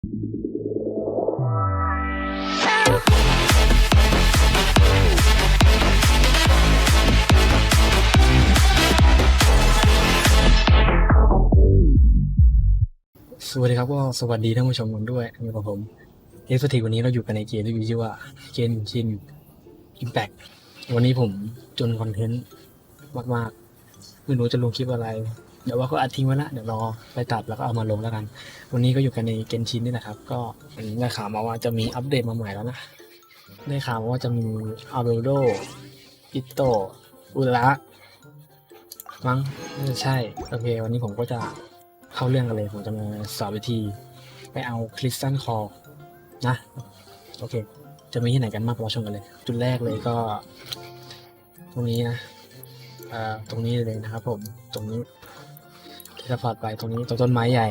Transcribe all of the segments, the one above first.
สวัสดีครับก็สวัสดีท่านผู้ชมกันด้วยอยู่กับผมเอฟทีวันนี้เราอยู่กันในเกมที่มีชื่อว่าเกนชินอิมแพกวันนี้ผมจนคอนเทนต์มากๆ ไม่รู้จะลงคลิปอะไร ดี๋ยวว่าก็อัดทิ้งไว้ละเดี๋ยวรอไปตัดแล้วก็เอามาลงแล้วกัน วันนี้ก็อยู่กันในเกนชินนี่แหละครับ ก็ได้ข่าวมาว่าจะมีอัปเดตมาใหม่แล้วนะได้ข่าวมาว่าจะมีอาเบลโดอิโตอุระมั้งน่ใช่โอเค วันนี้ผมก็จะเข้าเรื่องกันเลย ผมจะมาสอนวิธี ไปเอาคริสตัลคอนะ โอเค จะมีที่ไหนกันมากเราชมกันเลย จุดแรกเลยก็ ตรงนี้นะอ่อตรงนี้เลยนะครับผม ตรงนี้ ที่เราพอดไปตรงนี้ตัวต้นไม้ใหญ่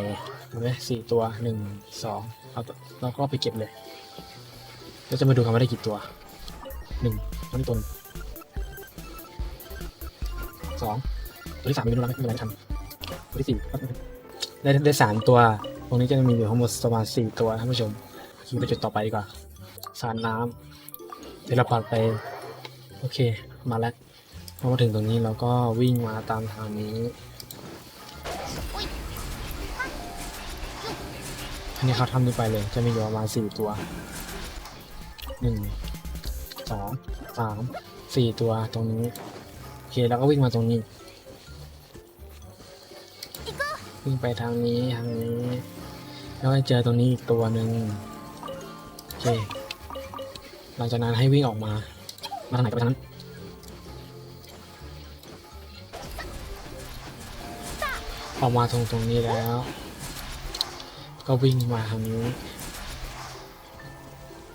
เห็นไหมสี่ตัวหนึ่งสองเอาเราก็ไปเก็บเลยแล้วจะมาดูกันว่าได้กี่ตัวหนึ่งตัวนี้ตัวหนึ่งสองตัวที่สามไม่รู้แล้วไม่เป็นไรทันตัวที่สี่ได้ได้สามตัว ตรงนี้จะมีอยู่ทั้งหมดประมาณสี่ตัวท่านผู้ชมคิดไปจุดต่อไปดีกว่าสารน้ำเทเลพอร์ตไป โอเค มาแล้วพอมาถึงตรงนี้เราก็วิ่งมาตามทางนี้ อันนี้เขาทำนี้ไปเลย จะมีอยู่ประมาณสี่ตัวหนึ่งสองสามสี่ตัวตรงนี้โอเคแล้วก็วิ่งมาตรงนี้ วิ่งไปทางนี้ทางนี้ แล้วก็เจอตรงนี้อีกตัวหนึ่งโอเคหลังจากนั้นให้วิ่งออกมามาทางไหนก็ไปทางนั้นออกมาตรงตรงนี้แล้ว ก็วิ่งมาทางนี้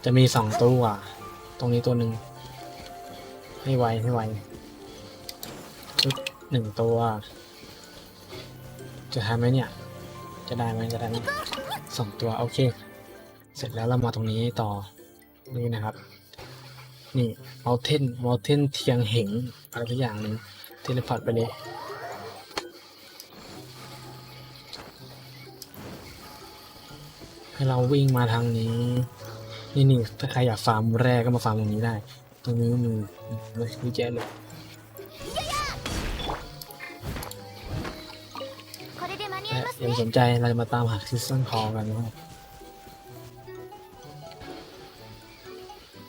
จะมีสองตัวตรงนี้ตัวหนึ่งให้ไวให้ไวปึ๊บหนึ่งตัว จะทำไหมเนี่ย จะได้ไหมจะได้ไหมสองตัวโอเค เสร็จแล้วเรามาตรงนี้ต่อนี่นะครับ นี่ m o u n t a i n Mountain เทียงเหงอะไรทุกอย่างหนึ่งเทเลพอร์ตไปเลย ให้เราวิ่งมาทางนี้ นี่นี่ถ้าใครอยากฟาร์มแรกก็มาฟาร์มตรงนี้ได้ ตรงนี้มือมือแจ๊เลยยังสนใจเราจะมาตามหาซิสตันคอกันนะครับ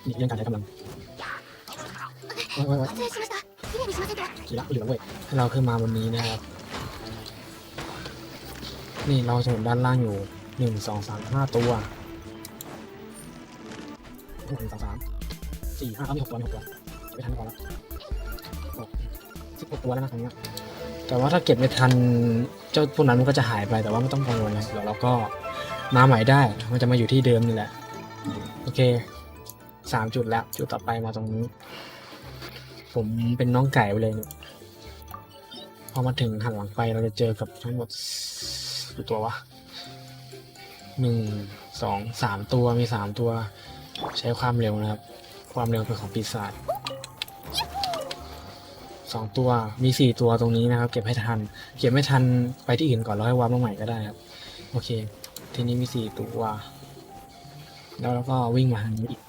นี่เรื่องการใช้กำลังว้ไว้ไว้กี่ล่ยู่ลือเว้ยให้เราขึ้นมาบนนี้นะครับ นี่เราจะเห็นด้านล่างอยู่ หนึ่งสองสามห้าตัวหนึ่งสองสามสี่ห้าเอามีหกตัวมีหกตัวไม่ทันก่อนแล้วสิบหกตัวแล้วนะตรงเนี้ยแต่ว่าถ้าเก็บไม่ทันเจ้าพวกนั้นมันก็จะหายไปแต่ว่าไม่ต้องกังวลนะเดี๋ยวเราก็มาใหม่ได้มันจะมาอยู่ที่เดิมนี่แหละ โอเคสามจุดแล้วจุดต่อไปมาตรงนี้ ผมเป็นน้องไก่ไปเลยเนี่ยพอมาถึงหันหลังไปเราจะเจอกับทั้งหมดกี่ตัววะ หนึ่งสองสามตัวมีสามตัว ใช้ความเร็วนะครับ ความเร็วเป็นของปีศาจสองตัวมีสี่ตัวตรงนี้นะครับ เก็บให้ทัน เก็บไม่ทันไปที่อื่นก่อนแล้วให้วาร์ปมาใหม่ก็ได้ครับ โอเค ทีนี้มีสี่ตัว แล้วเราก็วิ่งมาทางนี้อีก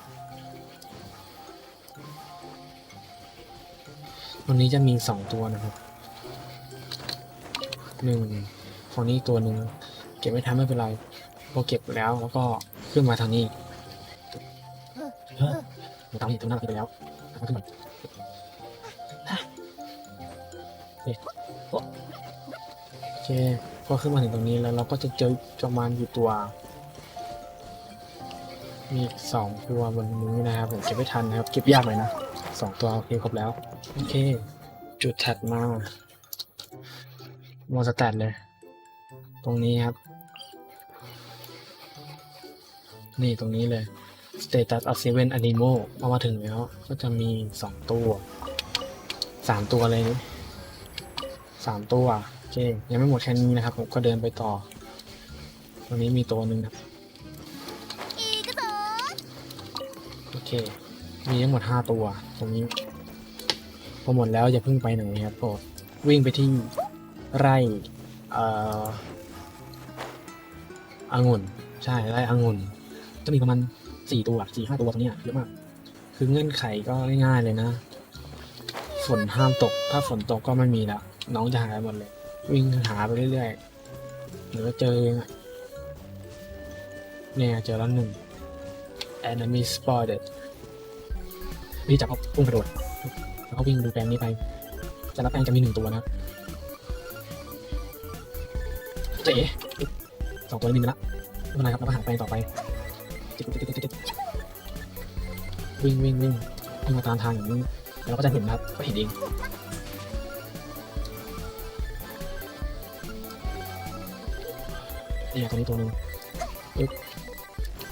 ตรงนี้จะมีสองตัวนะครับหนึ่งฝั่งนี้ตัวหนึ่งเก็บไม่ทันไม่เป็นไร พอเก็บแล้วแล้วก็ขึ้นมาทางนี้เฮ้ยมันตามเห็นตรงหน้าเราไปแล้วขึ้นมาเฮ้ยโอเคพอขึ้นมาถึงตรงนี้แล้วเราก็จะเจอประมาณอยู่ตัว มีสองตัวบนนี้นะครับผมเก็บไม่ทันนะครับเก็บยากเลยนะสองตัวโอเคครบแล้วโอเค จุดถัดมามอสแตทเลย ตรงนี้ครับ นี่ตรงนี้เลย Status of Seven Animal พอมาถึงแล้วก็จะมี 2 ตัว 3 ตัวเลย 3 ตัว โอเค ยังไม่หมดแค่นี้นะครับ ผมก็เดินไปต่อ ตรงนี้มีตัวหนึ่งนะโอเค มีทั้งหมด 5 ตัว ตรงนี้พอหมดแล้วอย่าเพิ่งไปไหนครับโปรดวิ่งไปที่ไร่อ่างุ่น ใช่ไร่อางุ่น จะมีประมาณสี่ตัวสี่ห้าตัวตรงนี้ยเยอะมาก คือเงื่อนไขก็ง่ายๆเลยนะ ฝนห้ามตก ถ้าฝนตกก็ไม่มีละน้องจะหายหมดเลย วิ่งหาไปเรื่อยๆเดี๋ยวก็เจอเองเนี่ยเจอแล้วหนึ่ง enemy spotted นี่จับเขาพุ่งกระโดดแล้วก็วิ่งดูแปลงนี้ไป แต่ละแปลงจะมีหนึ่งตัวนะเจ๊สองตัวนี้มีไปละไม่เป็นไรครับเราก็หาแปลงต่อไป วิ่งวิ่งวิ่งวิ่งมาตามทางอย่างนี้แล้วเราก็จะเห็นนะครับก็เห็นเองเนี่ยตัวนี้ตัวหนึงเอ๊ะ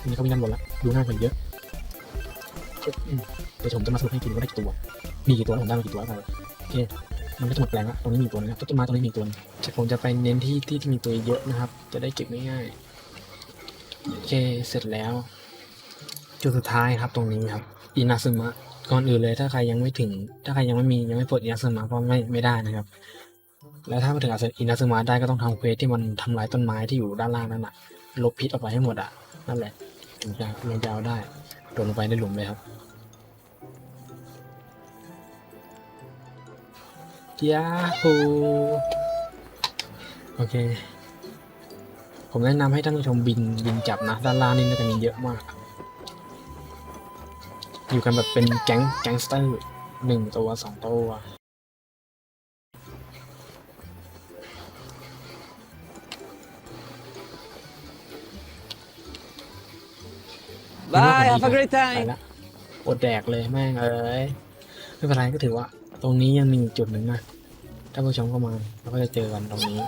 อันนี้เขาวิ่งด้านบนแล้วดูง่ายกว่าเยอะเอ๊ะอืมเดี๋ยวผมจะมาสรุปให้กินว่าได้กี่ตัว มีกี่ตัวผมได้มากี่ตัวแล้วกันโอเค มันก็จะหมดแปลงละตรงนี้มีตัวนึงครับต้นไม้ตรงนี้มีตัวนึงผมจะไปเน้นที่ที่ที่มีตัวเยอะนะครับ จะได้เก็บง่ายๆโอเค เสร็จแล้ว จุดสุดท้ายครับตรงนี้ครับ อินาซึมะก่อนอื่นเลยถ้าใครยังไม่ถึง ถ้าใครยังไม่มียังไม่ปลดอินาซึมะก็ไม่ไม่ได้นะครับ แล้วถ้ามาถึงอินาซึมะได้ก็ต้องทำเควสที่มันทำลายต้นไม้ที่อยู่ด้านล่างนั่นน่ะลบพิษออกไปให้หมดอะนั่นแหละถึงจะลงจะเอาได้โดดลงไปในหลุมเลยครับยาฮูโอเค ผมแนะนำให้ท่านผู้ชมบินบินจับนะ ด้านล่างนี่น่าจะมีเยอะมาก อยู่กันแบบเป็นแก๊งแก๊งสเตอร์หนึ่งตัวสองตัว Bye, have a great ไป time. ละอดแดกเลยแม่งเอ้ยไม่เป็นไรก็ถือว่า ตรงนี้ยังมีอีกจุดหนึ่งนะ ถ้าผู้ชมเข้ามาเราก็จะเจอกันตรงนี้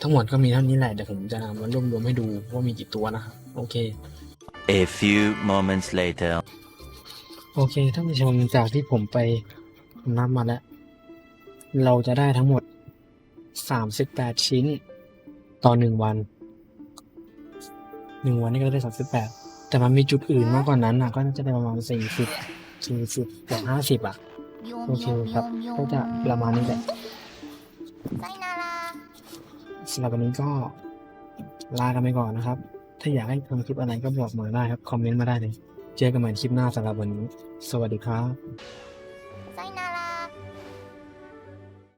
ทั้งหมดก็มีเท่านี้แหละเดี๋ยวผมจะนำมารวบรวมให้ดูว่ามีกี่ตัวนะครับ โอเค A few moments later โอเคท่านผู้ชมจากที่ผมไปนับมาแล้ว เราจะได้ทั้งหมด 38 ชิ้น ต่อหนึ่งวันหนึ่งวันนี่ก็ได้ 38 แต่มันมีจุดอื่นมากกว่านั้นนะก็จะได้ประมาณ 40 40กว่า50 อะ โอเคครับ ก็จะประมาณนี้แหละสำหรับวันนี้ก็ลากันไปก่อนนะครับ ถ้าอยากให้ทำคลิปอะไรก็บอกมาได้ครับ คอมเมนต์มาได้เลย เจอกันใหม่คลิปหน้าสำหรับวันนี้ สวัสดีครับ